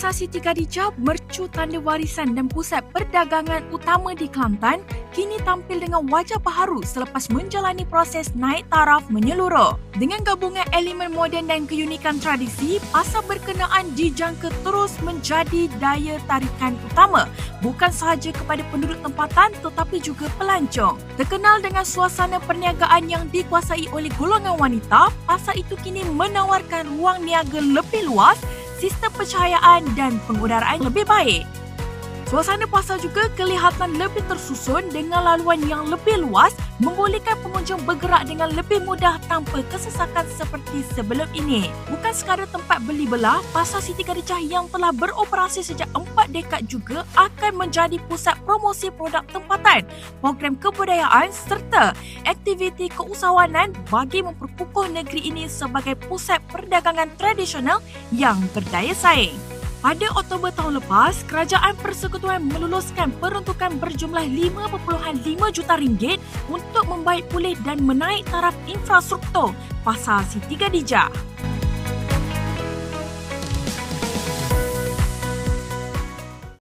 Pasar Siti Khadijah, mercu tanda warisan dan pusat perdagangan utama di Kelantan kini tampil dengan wajah baharu selepas menjalani proses naik taraf menyeluruh. Dengan gabungan elemen moden dan keunikan tradisi, pasar berkenaan dijangka terus menjadi daya tarikan utama bukan sahaja kepada penduduk tempatan tetapi juga pelancong. Terkenal dengan suasana perniagaan yang dikuasai oleh golongan wanita, pasar itu kini menawarkan ruang niaga lebih luas sistem pencahayaan dan pengudaraan lebih baik. Suasana pasar juga kelihatan lebih tersusun dengan laluan yang lebih luas membolehkan pengunjung bergerak dengan lebih mudah tanpa kesesakan seperti sebelum ini. Bukan sekadar tempat beli belah, Pasar Siti Khadijah yang telah beroperasi sejak 4 dekad juga akan menjadi pusat promosi produk tempatan, program kebudayaan serta aktiviti keusahawanan bagi memperkukuh negeri ini sebagai pusat perdagangan tradisional yang berdaya saing. Pada Oktober tahun lepas, Kerajaan Persekutuan meluluskan peruntukan berjumlah 5.5 juta ringgit untuk membaik pulih dan menaik taraf infrastruktur Pasar Siti Khadijah.